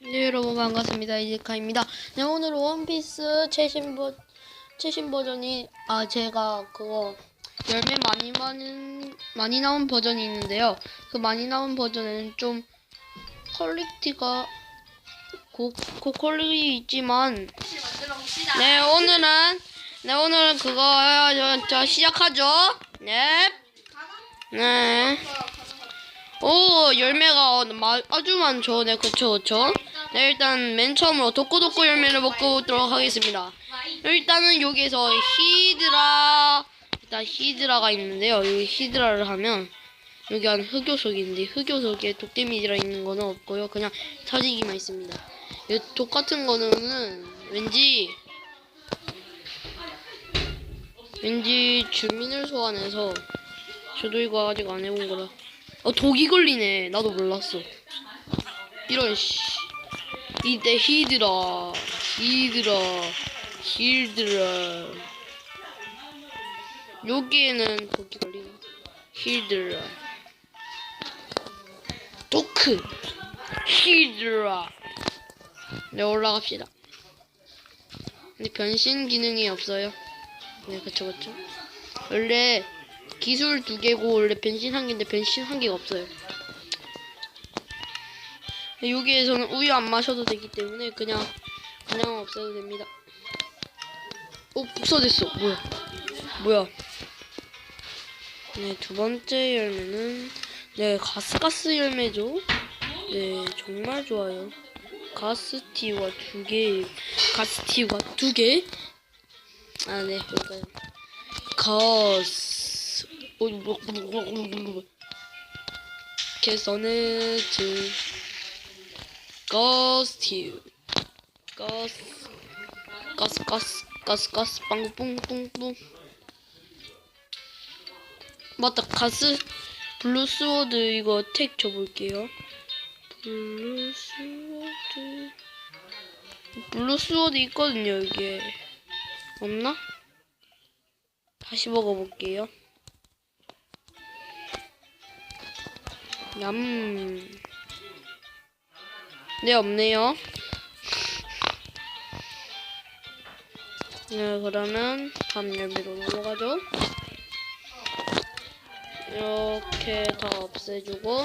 네 여러분 반갑습니다. 이지카입니다. 네 오늘 원피스 최신 버 최신 버전이 아 제가 그거 열매 많이 많은 많이 나온 버전이 있는데요. 그 많이 나온 버전은 좀 퀄리티가 고, 고퀄리 있지만 네 오늘은 네 오늘은 그거 저, 저 시작하죠? 네. 네. 오 열매가 마- 아주 많죠. 네 그쵸 그쵸. 네 일단 맨 처음으로 도꼬도꼬 열매를 먹고 오도록 하겠습니다. 일단은 여기에서 히드라 일단 히드라가 있는데요. 여기 히드라를 하면 여기 안 흑요석이 있는데 흑요석에 독 데미지라 있는 거는 없고요. 그냥 터지기만 있습니다. 이독 같은 거는 왠지 왠지 주민을 소환해서 저도 이거 아직 안 해본 거라. 어 독이 걸리네. 나도 몰랐어. 이런 씨. 이때 히드라 히드라 히드라. 여기에는 독이 걸리네. 히드라. 도크. 히드라. 네 올라갑시다. 근데 변신 기능이 없어요 네 그쵸 그쵸 원래 기술 두 개고 원래 변신 한 개인데 변신 한 개가 없어요. 여기에서는 우유 안 마셔도 되기 때문에 그냥 그냥 없애도 됩니다. 오 복사됐어. 뭐야? 뭐야? 네 두 번째 열매는 네 가스가스 열매죠. 네 정말 좋아요. 가스티와 두 개, 가스티와 두 개. 아 네 여기까지. 가스 어, 뭐, 뭐, 뭐, 뭐, 뭐, 뭐. 개선해즈 가스티우 가스 가스 가스 가스 가스 빵 뿡뿡뿡. 맞다 가스 블루스워드 이거 택 줘볼게요. 블루스워드. 블루스워드 있거든요 이게 없나? 다시 먹어볼게요 얌. 네, 없네요. 네, 그러면 다음 열매로 넘어가죠. 이렇게 다 없애주고,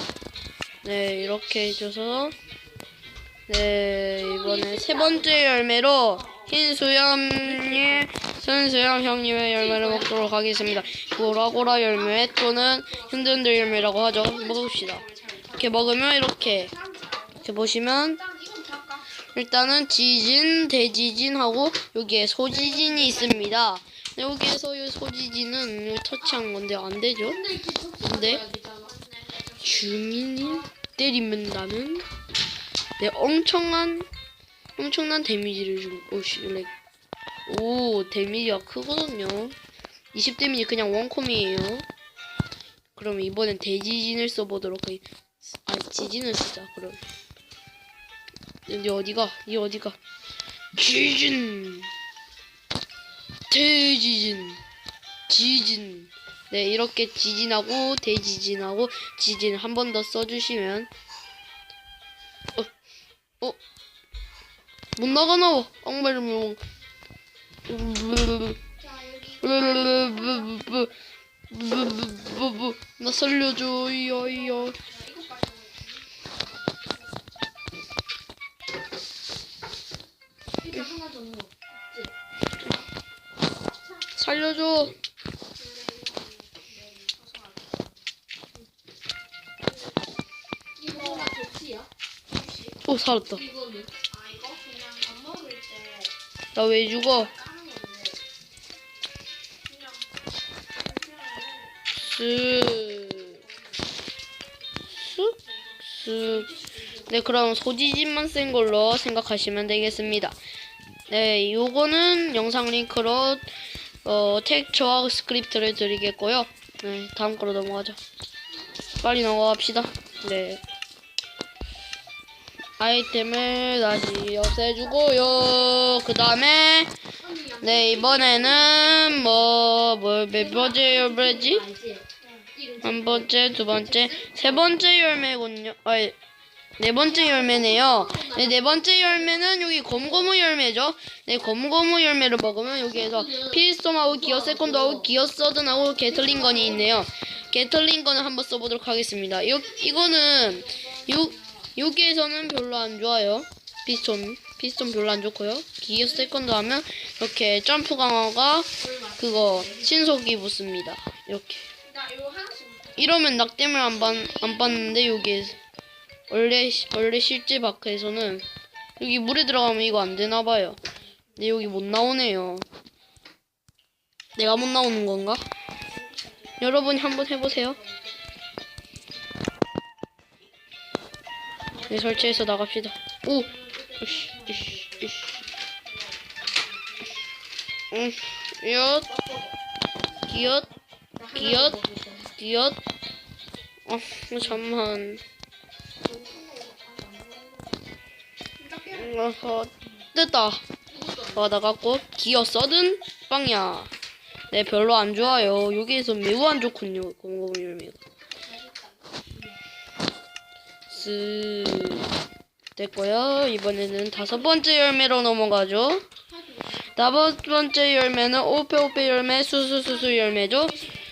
네, 이렇게 해줘서, 네, 이번에 세 번째 열매로 흰수염님, 순수염 형님의 열매를 먹도록 하겠습니다. 고라고라 열매 또는 흔들흔들 열매라고 하죠. 먹읍시다. 이렇게 먹으면 이렇게 이렇게 보시면 일단은 지진, 대지진하고 여기에 소지진이 있습니다. 네, 여기에서 이 소지진은 터치한 건데 안 되죠? 근데 주민이 때리면 나는 네 엄청난 엄청난 데미지를 주고 오실래 오 데미지가 크거든요. 20 데미지 그냥 원콤이에요. 그럼 이번엔 대지진을 써보도록 하겠 아 지진을 쓰자 그럼. 근데 어디가? 이 어디가? 지진! 대지진! 지진! 네 이렇게 지진하고 대지진하고 지진 한 번 더 써주시면 어? 어? 못 나가 나와 엉매를 뭐나 살려줘 이야 이야 살려줘? 오 살았다 나 왜 죽어 그냥 쓱, 쓱. 네, 그럼 소지진만 쓴 걸로 생각하시면 되겠습니다. 네, 요거는 영상 링크로 어, 텍처와 스크립트를 드리겠고요. 네, 다음 거로 넘어가죠. 빨리 넘어갑시다. 네. 아이템을 다시 없애주고요. 그 다음에 네 이번에는 뭐뭐몇 번째 열매지? 한 번째, 두 번째, 세 번째 열매군요. 아니, 네 번째 열매네요. 네, 네 번째 열매는 여기 검고무 열매죠. 네, 검고무 열매를 먹으면 여기에서 필스톰하고 기어 세컨드하고 기어 서든하고 게틀링건이 있네요. 게틀링건을 한번 써보도록 하겠습니다. 이, 이거는 요, 여기에서는 별로 안 좋아요. 피스톤, 피스톤 별로 안 좋고요. 기어 세컨드 하면 이렇게 점프 강화가 그거 신속이 붙습니다. 이렇게. 이러면 낙뎀을 안, 받, 안 받는데 여기 원래 시- 원래 실제 마크에서는 여기 물에 들어가면 이거 안 되나 봐요. 근데 여기 못 나오네요. 내가 못 나오는 건가? 여러분이 한번 해보세요. 네 설치해서 나갑시다. 오, 으쌰. 응, 기엇, 기엇. 어, 잠만. 어허, 됐다. 어, 나갔고, 기어 써든 빵야. 네, 별로 안 좋아요. 여기에서 매우 안 좋군요. 공공 열매가. 쓱. 됐고요. 이번에는 다섯 번째 열매로 넘어가죠. 다섯 번째 열매는 오페오페 열매, 수수수수 열매죠.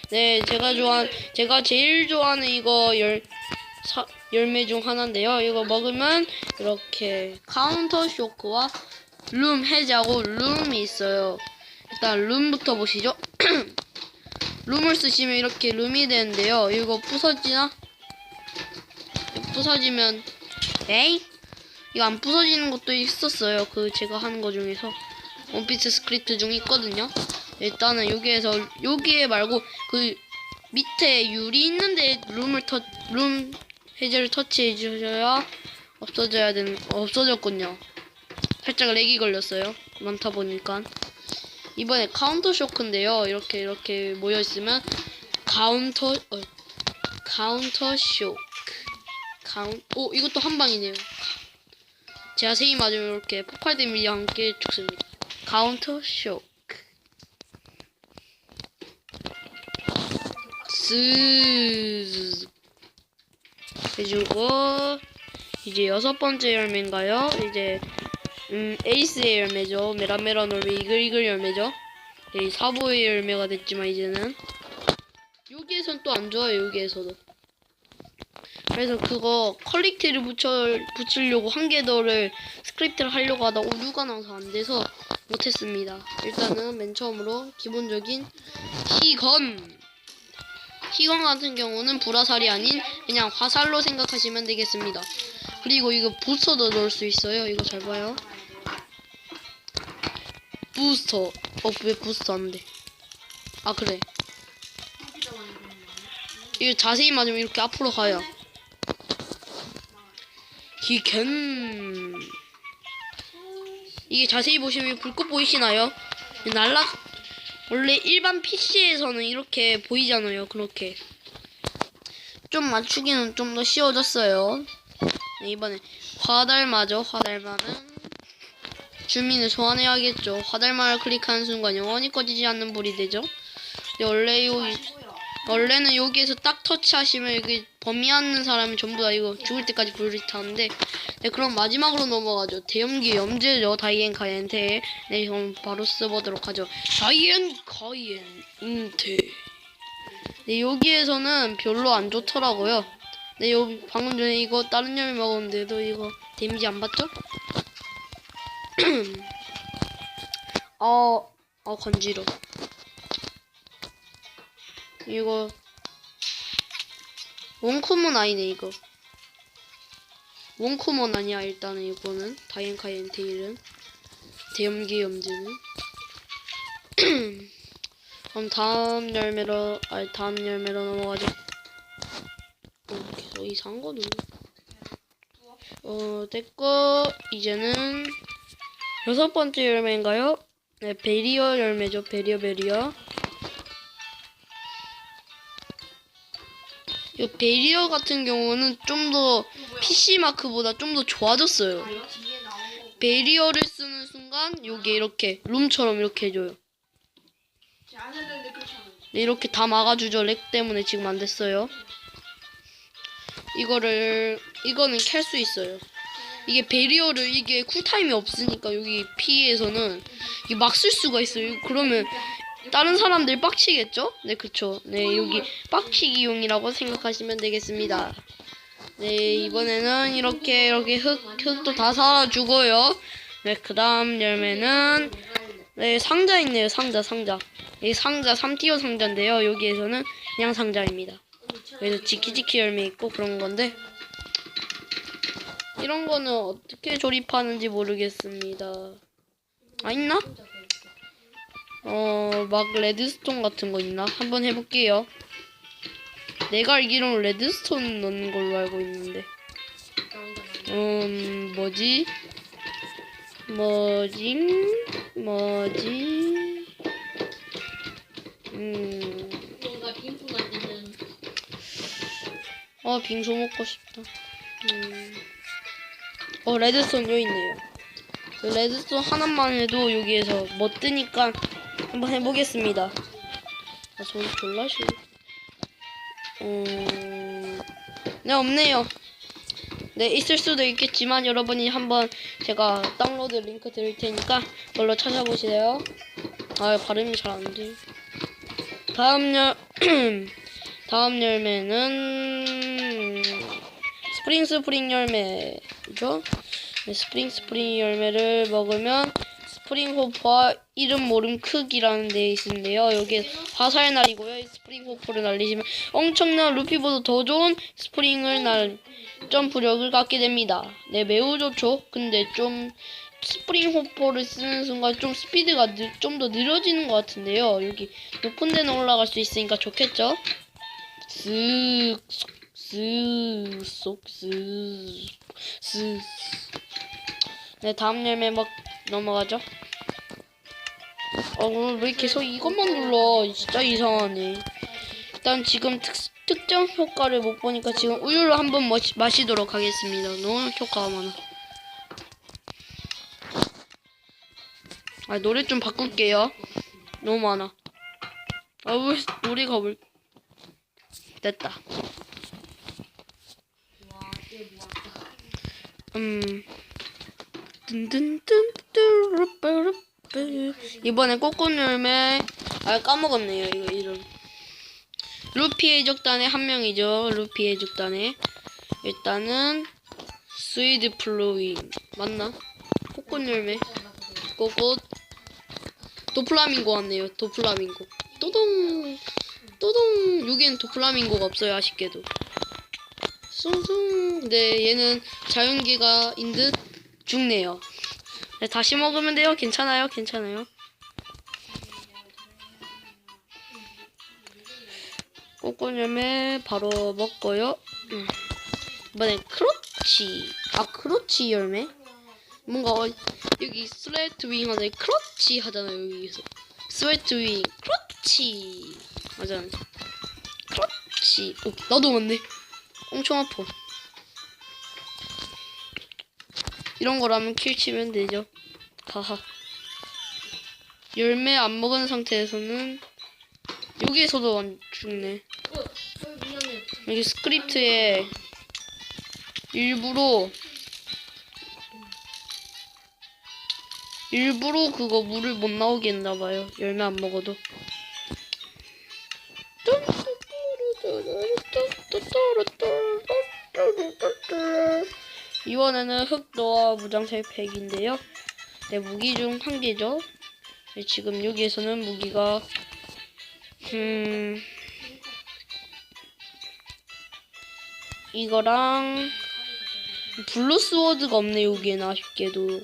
네, 제가 좋아한, 제가 제일 좋아하는 이거 열, 사, 열매 중 하나인데요. 이거 먹으면 이렇게 카운터 쇼크와 룸 해제하고 룸이 있어요. 일단 룸부터 보시죠. 룸을 쓰시면 이렇게 룸이 되는데요. 이거 부서지나? 부서지면 에이? 이거 안 부서지는 것도 있었어요. 그 제가 하는 거 중에서 원피스 스크립트 중 있거든요. 일단은 여기에서 여기에 말고 그 밑에 유리 있는데 룸을 터, 룸 해제를 터치해 주셔야 없어져야 되는 없어졌군요. 살짝 렉이 걸렸어요. 많다 보니까 이번에 카운터 쇼크인데요. 이렇게 이렇게 모여 있으면 카운터 어, 카운터 쇼 크 카운 오 이것도 한 방이네요. 자세히 맞으면 이렇게 폭발 데미지 함께 죽습니다. 카운터 쇼크 스 해주고 이제 여섯 번째 열매인가요? 이제 음 에이스의 열매죠. 메라메라 놀매 이글이글 열매죠. 이 사보의 열매가 됐지만 이제는 여기에선 또 안 좋아요. 여기에서도. 그래서 그거 퀄리티를 붙여 붙이려고 한 개 더를 스크립트를 하려고 하다 오류가 나서 안 돼서 못했습니다. 일단은 맨 처음으로 기본적인 희건 희건 같은 경우는 불화살이 아닌 그냥 화살로 생각하시면 되겠습니다. 그리고 이거 부스터도 넣을 수 있어요. 이거 잘 봐요. 부스터. 어, 왜 부스터 안 돼? 아, 그래. 이거 자세히 맞으면 이렇게 앞으로 가요. 희견. 이게 자세히 보시면 불꽃 보이시나요? 날라 원래 일반 PC에서는 이렇게 보이잖아요. 그렇게 좀 맞추기는 좀 더 쉬워졌어요. 네, 이번에 화달마죠. 화달마는 주민을 소환해야겠죠. 화달마를 클릭하는 순간 영원히 꺼지지 않는 불이 되죠. 원래 여기 원래는 여기에서 딱 터치하시면 이게 범위 않는 사람이 전부 다 이거 죽을 때까지 불이 타는데 네, 그럼 마지막으로 넘어가죠. 대염기 염제죠. 다이앤 가이엔테. 네, 그럼 바로 써보도록 하죠. 다이앤 가이엔테. 네, 여기에서는 별로 안 좋더라고요. 네, 여기 방금 전에 이거 다른 열매 먹었는데도 이거 데미지 안 받죠? 어, 어, 건지러. 이거 원코먼 아니네 이거. 원코먼 아니야 일단은 이거는. 다이앤카이엔 테일은. 대염기 염지는 그럼 다음 열매로 아니 다음 열매로 넘어가죠. 어 계속 이상한 거 누르 어 됐고 이제는 여섯 번째 열매인가요? 네 베리어 열매죠 베리어 베리어 이 베리어 같은 경우는 좀 더 PC 마크보다 좀 더 좋아졌어요. 베리어를 쓰는 순간 여기 이렇게 룸처럼 이렇게 해줘요. 네, 이렇게 다 막아주죠. 렉 때문에 지금 안 됐어요. 이거를 이거는 캘 수 있어요. 이게 베리어를 이게 쿨타임이 없으니까 여기 P에서는 이게 막쓸 수가 있어요. 그러면 다른 사람들 빡치겠죠? 네, 그쵸. 네, 여기 빡치기용이라고 생각하시면 되겠습니다. 네, 이번에는 이렇게 이렇게 흙 흙도 다 살아주고요. 네, 그 다음 열매는 네, 상자 있네요. 상자, 상자. 이 상자 3티어 상자인데요. 여기에서는 그냥 상자입니다. 그래서 지키지키 열매 있고 그런 건데 이런 거는 어떻게 조립하는지 모르겠습니다. 아 있나? 어, 막 레드스톤 같은 거 있나? 한번 해볼게요. 내가 알기로는 레드스톤 넣는 걸로 알고 있는데. 음, 뭐지? 뭐지? 뭐지? 음, 어, 빙수 먹고 싶다. 음. 어, 레드스톤 여기 있네요. 그 레드스톤 하나만 해도 여기에서 뭐 뜨니까 한번 해보겠습니다. 아, 저기 졸라 싫어. 음, 네, 없네요. 네, 있을 수도 있겠지만 여러분이 한번 제가 다운로드 링크 드릴 테니까 그걸로 찾아보시래요. 아, 발음이 잘 안 돼. 다음 열, 다음 열매는 스프링 스프링 열매죠. 네, 스프링 스프링 열매를 먹으면 스프링 호프와 이름 모름 크기라는 데 있는데요. 여기 화살 날이고요. 이 스프링 호프를 날리시면 엄청난 루피보다 더 좋은 스프링을 날 점프력을 갖게 됩니다. 네, 매우 좋죠. 근데 좀 스프링 호퍼를 쓰는 순간 좀 스피드가 좀 더 느려지는 것 같은데요. 여기 높은 데는 올라갈 수 있으니까 좋겠죠? 쓱, 쏙, 쓱, 쏙, 쓱, 쓱. 네, 다음 열매 막 넘어가죠. 어, 오늘 왜 계속 이것만 눌러? 진짜 이상하네. 일단 지금 특, 특정 효과를 못 보니까 지금 우유를 한번 마시, 마시도록 하겠습니다. 너무 효과가 많아. 아, 노래 좀 바꿀게요. 너무 많아. 아, 왜 노래가 왜. 됐다. 음. 이번에 열매. 아, 까먹었네요, 이거 이름. 루피의 적단의 한 명이죠. 루피의 적단에. 일단은, 스위드 플로잉. 맞나? 열매. 꽃꽃. 도플라밍고 왔네요. 도플라밍고. 또동. 또동. 여기엔 도플라밍고가 없어요. 아쉽게도. 숭숭. 근데 얘는 자연계가인 듯 죽네요. 네, 다시 먹으면 돼요. 괜찮아요. 괜찮아요. 꼬꼬열매 바로 먹고요. 음. 이번엔 크로치. 아 크로치 열매? 뭔가 어, 여기 스웨트 윙 하네. 크로치 하잖아요. 여기서 스웨트 윙 크로치 맞아. 크로치. 오 나도 맞네. 엄청 아파. 이런 거라면 킬 치면 되죠. 하하. 열매 안 먹은 상태에서는 여기에서도 안 죽네. 여기 스크립트에 일부러 일부러 그거 물을 못 나오게 했나봐요. 열매 안 먹어도. 이번에는 흑도와 무장색 팩인데요. 네, 무기 중 한 개죠. 네, 지금 여기에서는 무기가 음 이거랑 블루 스워드가 없네 여기에는 아쉽게도.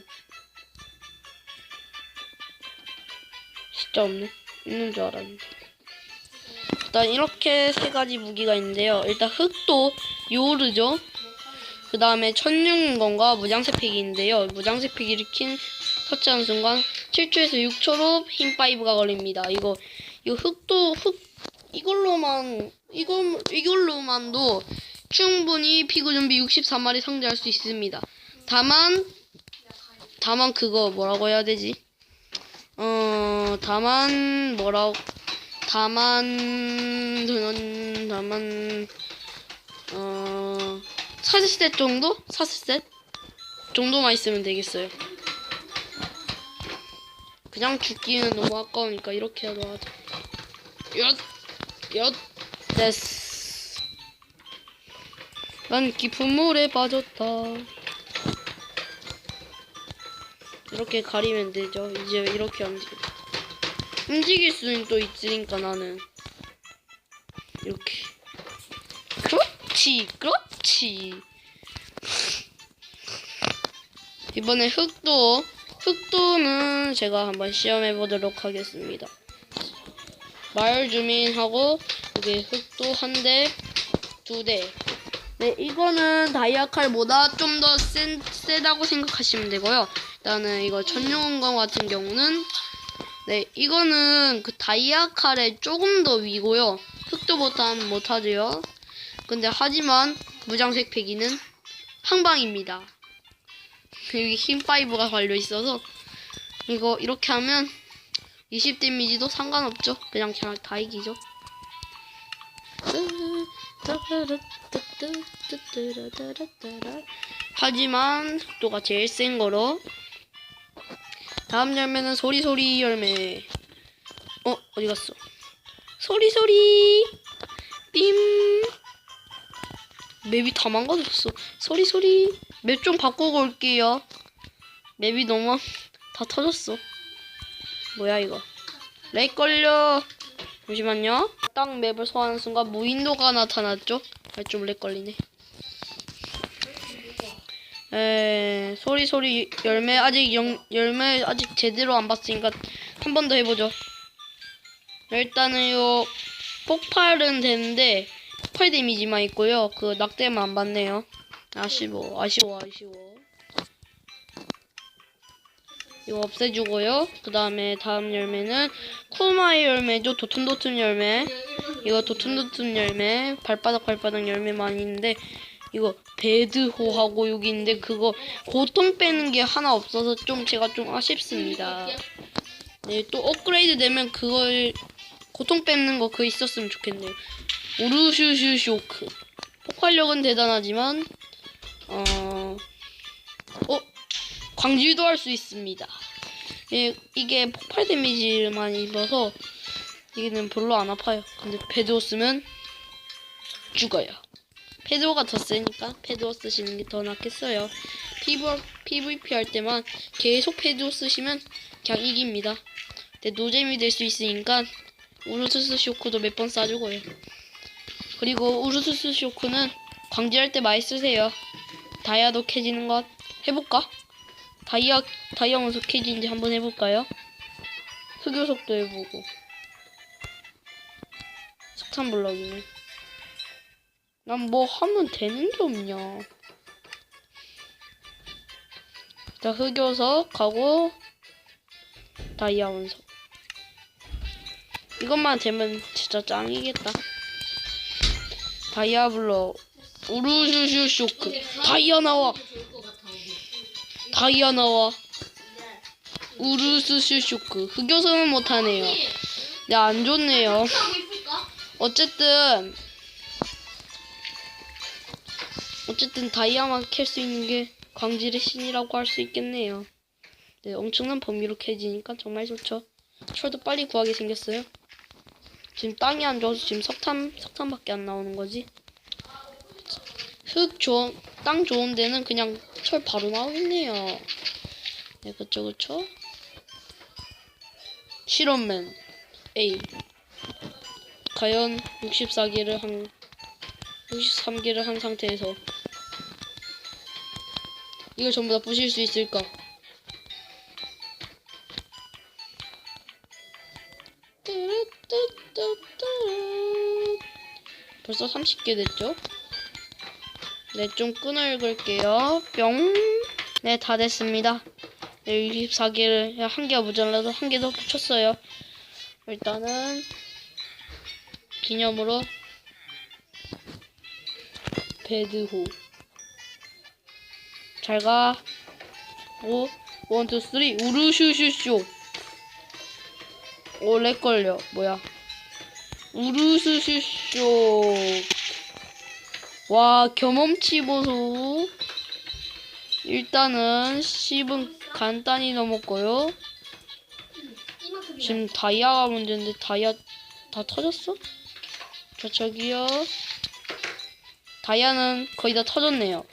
진짜 없네. 있는 줄 알았는데. 일단 이렇게 세 가지 무기가 있는데요. 일단 흑도 요르죠 그 다음에 천육건과 무장색 팩이 킨 터치하는 순간 7초에서 6초로 힘 파이브가 걸립니다 이거 이거 흑도 흑 이걸로만 이걸 이걸로만도 충분히 피구 준비 64마리 상대할 수 있습니다. 다만 다만 그거 뭐라고 해야 되지? 어 다만 뭐라고 다만 돈 다만 어 40셋 정도? 40셋 정도만 있으면 되겠어요. 그냥 죽기는 너무 아까우니까 이렇게라도 하자. 엿! 엿! 됐어. 난 깊은 물에 빠졌다. 이렇게 가리면 되죠. 이제 이렇게 움직여. 움직일 수는 또 있으니까 나는 이렇게. 그렇지, 그렇지. 이번에 흑도, 흑도는 제가 한번 시험해 보도록 하겠습니다. 마을 주민하고 여기 흑도 한 대, 두 대. 네, 이거는 다이아 칼보다 좀 더 세다고 생각하시면 되고요. 일단은 이거 전용검 같은 경우는 네, 이거는 그 다이아 칼의 조금 더 위고요. 흑도보다는 못하죠. 근데 하지만 무장색 패기는 항방입니다. 여기 힘5가 달려 있어서 이거 이렇게 하면 20 데미지도 상관없죠. 그냥 그냥 다 이기죠. 하지만 속도가 제일 센 거로 다음 열매는 소리소리 열매 어 어디 갔어 소리소리 빔 맵이 다 망가졌어. 소리 소리. 맵 좀 바꾸고 올게요. 맵이 너무 다 터졌어. 뭐야 이거? 렉 걸려. 잠시만요. 딱 맵을 소환하는 순간 무인도가 나타났죠? 아, 좀렉 걸리네. 에 소리 소리. 열매 아직 영, 열매 아직 제대로 안 봤으니까 한 번 더 해보죠. 일단은 요 폭발은 되는데 폭발 데미지만 있고요. 그 낙대만 안 받네요. 아쉬워 아쉬워 아쉬워. 이거 없애주고요. 그 다음에 다음 열매는 쿠마의 열매죠. 도튼도튼 열매. 이거 도튼도튼 열매. 발바닥 발바닥 열매만 있는데 이거 배드호하고 여기 있는데 그거 고통 빼는 게 하나 없어서 좀 제가 좀 아쉽습니다. 네, 또 업그레이드 되면 그걸 고통 뺏는 거 그거 있었으면 좋겠네요. 우르슈슈 쇼크. 폭발력은 대단하지만 어, 어 광질도 할 수 있습니다. 예, 이게 폭발 데미지만 입어서 이게는 별로 안 아파요. 근데 배드호 쓰면 죽어요. 패드오가 더 세니까 패드오 쓰시는 게 더 낫겠어요. PV, PVP 할 때만 계속 패드오 쓰시면 그냥 이깁니다. 근데 노잼이 될 수 있으니까 우르스스 쇼크도 몇 번 쏴주고요. 그리고 우르스스 쇼크는 광질할 때 많이 쓰세요. 다이아도 캐지는 것 해볼까? 다이아 다이아 원석 캐지인지 한번 해볼까요? 흑요석도 해보고 석탄 블럭이네. 난 뭐 하면 되는 게 없냐. 자, 흑요석 가고 다이아 원석. 이것만 되면 진짜 짱이겠다. 다이아 블럭 우르슈슈 쇼크 다이아 나와 다이아 나와 우르스슈 쇼크 흑요석은 못하네요. 네, 안 좋네요. 어쨌든 어쨌든 다이아만 캘 수 있는 게 광질의 신이라고 할 수 있겠네요. 네, 엄청난 범위로 캐지니까 정말 좋죠. 철도 빨리 구하게 생겼어요. 지금 땅이 안 좋아서 지금 석탄 석탄밖에 안 나오는 거지. 흙 좋은 땅 좋은 데는 그냥 철 바로 나오겠네요. 네, 그쵸 그쵸. 실험맨 A 과연 64개를 한 63개를 한 상태에서 이걸 전부 다 부실 수 있을까? 뚜루뚜뚜뚜. 벌써 30개 됐죠? 네, 좀 끈을 긁을게요. 뿅. 네, 다 됐습니다. 네, 64개를 한 개가 모자라서 한 개 더 붙였어요. 일단은 기념으로 배드호 잘 가 오 원 투 쓰리 우르슈슈쇼 오렉 걸려 뭐야 우르스쇼. 와, 경험치 보소. 일단은 10은 간단히 넘었고요. 지금 다이아가 문제인데 다이아 다 터졌어? 저 저기요. 다이아는 거의 다 터졌네요.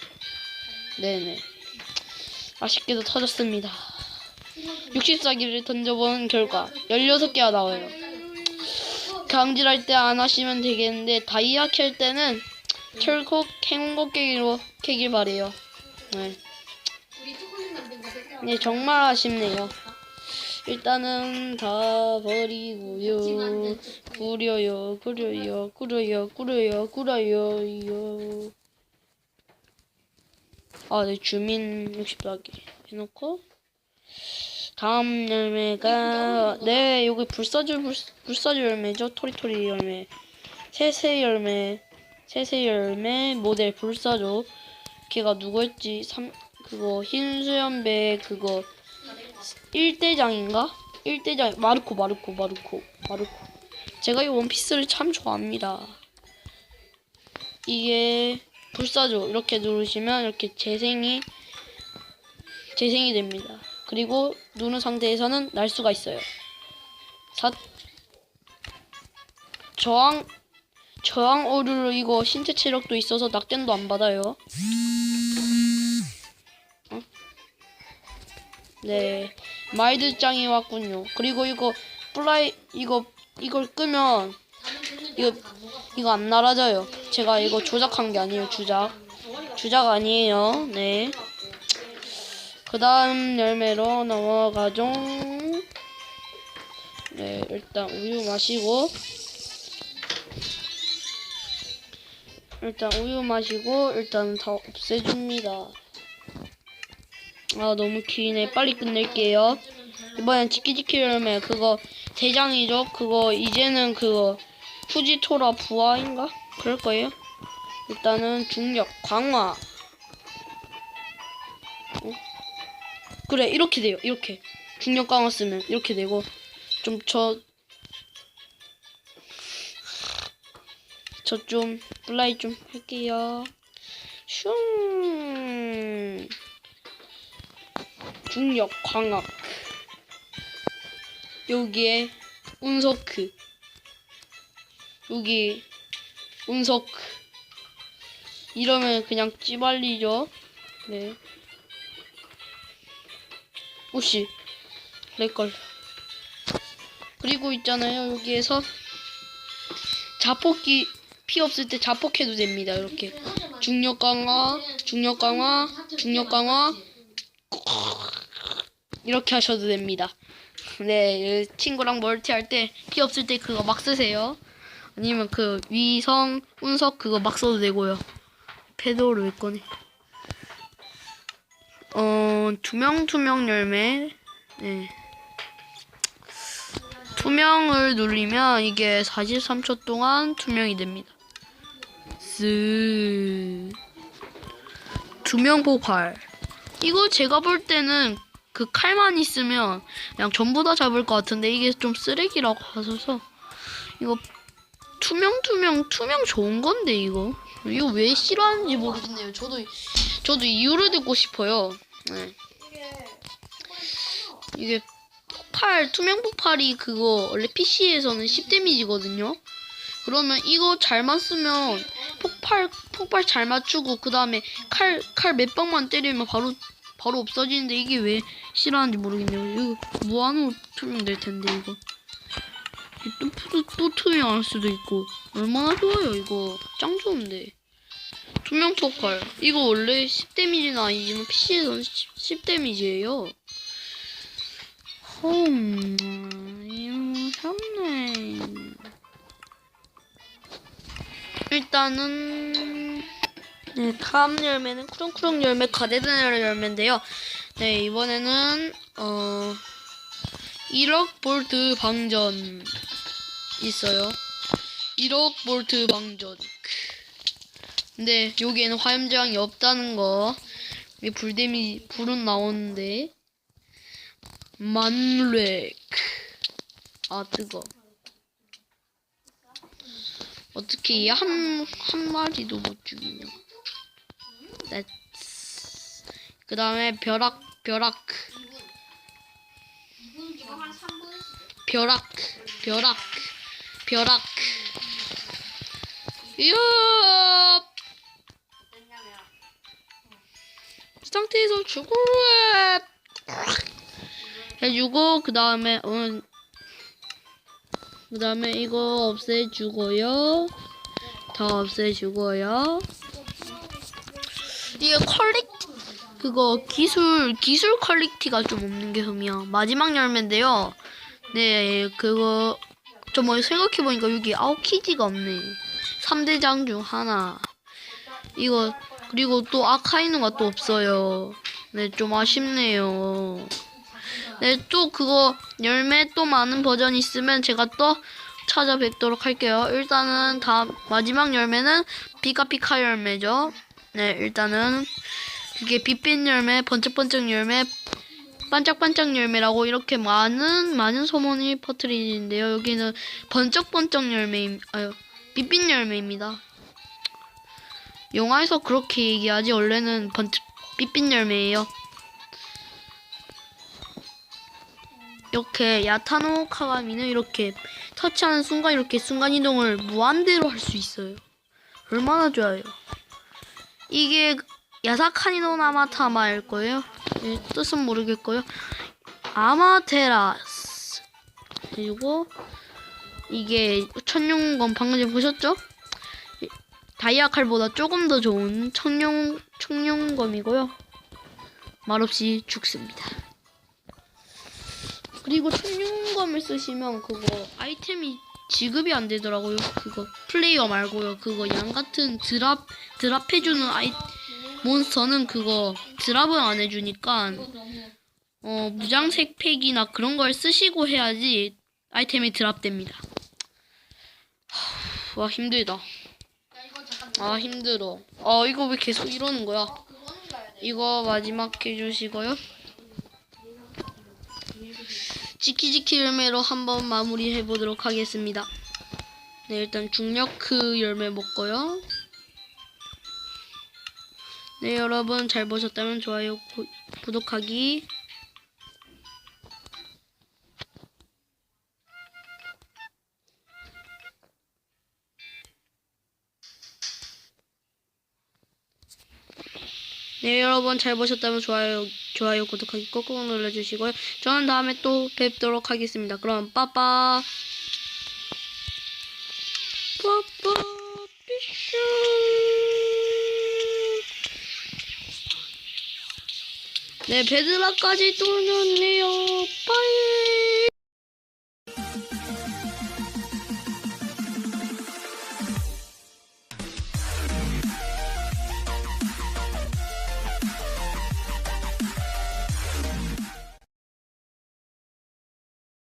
네네. 아쉽게도 터졌습니다. 64기를 던져본 결과 16개가 나와요. 강질할 때 안 하시면 되겠는데 다이아 캘 때는 철콕 행운곡 깨기로 캐길 바래요. 네. 네 정말 아쉽네요. 일단은 다 버리고요. 구려요, 구려요, 구려요, 구려요, 구려요. 아, 네, 주민 64개 해놓고. 다음 열매가, 네, 여기 불사조, 불, 불사조 열매죠. 토리토리 열매. 새새 열매, 새새 열매, 모델 불사조. 걔가 누구였지? 삼, 그거, 흰수염배, 그거, 1대장인가? 1대장, 마르코, 마르코, 마르코, 마르코. 제가 이 원피스를 참 좋아합니다. 이게 불사조 이렇게 누르시면 이렇게 재생이 재생이 됩니다. 그리고 누른 상태에서는 날 수가 있어요. 사 저항 저항 오류로 이거 신체 체력도 있어서 낙견도 안 받아요. 어? 네, 마이드짱이 왔군요. 그리고 이거 플라이 이거 이걸 끄면 이거 이거 안 날아져요. 제가 이거 조작한 게 아니에요. 주작. 주작 아니에요. 네. 그 다음 열매로 넘어가죠. 네, 일단 우유 마시고. 일단 우유 마시고, 일단 다 없애줍니다. 아, 너무 기네. 빨리 끝낼게요. 이번엔 지키지키 열매, 그거, 대장이죠? 그거, 이제는 그거, 후지토라 부하인가? 그럴 거예요. 일단은 중력 강화. 그래 이렇게 돼요. 이렇게. 중력 강화 쓰면 이렇게 되고 좀 저 저 좀 플라이 좀 할게요. 슝! 중력 광학. 여기에 운서크. 여기 운석 이러면 그냥 찌발리죠? 네 오씨 렉걸. 그리고 있잖아요 여기에서 자폭기 피 없을 때 자폭해도 됩니다 이렇게. 중력 강화 중력 강화 중력 강화. 이렇게 하셔도 됩니다. 네 친구랑 멀티할 때 피 없을 때 그거 막 쓰세요. 아니면 그 위성 운석 그거 막 써도 되고요. 패드를 왜 꺼내? 어 투명 투명 열매. 네. 투명을 누르면 이게 43초 동안 투명이 됩니다. 쓱. 투명 폭발. 이거 제가 볼 때는 그 칼만 있으면 그냥 전부 다 잡을 것 같은데 이게 좀 쓰레기라고 하셔서 이거 투명 투명 투명 좋은 건데 이거 이거 왜 싫어하는지 모르겠네요. 저도 저도 이유를 듣고 싶어요. 네. 이게 폭발 투명 폭발이 그거 원래 PC에서는 10 데미지거든요. 그러면 이거 잘만 쓰면 폭발 폭발 잘 맞추고 그 다음에 칼 칼 몇 방만 때리면 바로 바로 없어지는데 이게 왜 싫어하는지 모르겠네요. 이거 무한으로 투명될 텐데 이거. 또, 또, 또 투명할 수도 있고 얼마나 좋아요 이거 짱 좋은데 투명 폭발 이거 원래 10 데미지는 아니지만 PC에서는 10, 10 데미지예요 홈 이거 샀네 일단은 네 다음 열매는 쿠렁쿠렁 열매 가데드네라 열매인데요 네 이번에는 어 1억 볼트 방전 있어요. 1억 볼트 방전. 근데 여기에는 화염 저항이 없다는 거. 이 불데미 불은 나오는데 만렉. 아 뜨거. 어떻게 한, 한 마리도 못 죽이냐. 그 다음에 벼락, 벼락, 이거 한 3분 벼락, 벼락, 벼락. 이야! 상태에서 죽을래! 해주고, 그 다음에, 음, 그 다음에 이거 없애주고요. 다 없애주고요. 이게 퀄리티, 그거 기술, 기술 퀄리티가 좀 없는 게 흠이야. 마지막 열매인데요. 네, 그거, 저뭐 생각해 보니까 여기 아웃키지가 없네. 3대장 중 하나. 이거, 그리고 또 아카이누가 또 없어요. 네, 좀 아쉽네요. 네, 또 그거 열매 또 많은 버전 있으면 제가 또 찾아뵙도록 할게요. 일단은 다 마지막 열매는 피카피카 열매죠. 네, 일단은 그게 빛빛 열매, 번쩍번쩍 열매, 반짝반짝 열매라고 이렇게 많은 많은 소문이 퍼뜨리는데요. 여기는 번쩍번쩍 열매, 아유, 빛빛 열매입니다. 영화에서 그렇게 얘기하지 원래는 번쩍 빛빛 열매예요. 이렇게 야타노 카가미는 이렇게 터치하는 순간 이렇게 순간 이동을 무한대로 할 수 있어요. 얼마나 좋아요. 이게 야사카니노 나마타마일 거예요. 예, 뜻은 모르겠고요. 아마테라스 그리고 이게 천룡검 방금 전에 보셨죠? 이- 다이아 칼보다 조금 더 좋은 청룡 청룡검이고요. 말없이 죽습니다. 그리고 청룡검을 쓰시면 그거 아이템이 지급이 안 되더라고요. 그거 플레이어 말고요. 그거 양 같은 드랍 드랍 해주는 아이 몬스터는 그거 드랍을 안 해주니까 어 무장색 팩이나 그런 걸 쓰시고 해야지 아이템이 드랍됩니다. 하, 와 힘들다. 아 힘들어. 아 이거 왜 계속 이러는 거야? 이거 마지막 해주시고요. 지키지키 열매로 한번 마무리 해 보도록 하겠습니다. 네, 일단 중력크 열매 먹고요. 네, 여러분 잘 보셨다면 좋아요, 구, 구독하기. 네, 여러분 잘 보셨다면 좋아요, 좋아요, 구독하기 꼭꼭 눌러주시고요. 저는 다음에 또 뵙도록 하겠습니다. 그럼 빠빠. 빠빠 피슈. 네, 베드라까지 뚫렸네요. 빠이.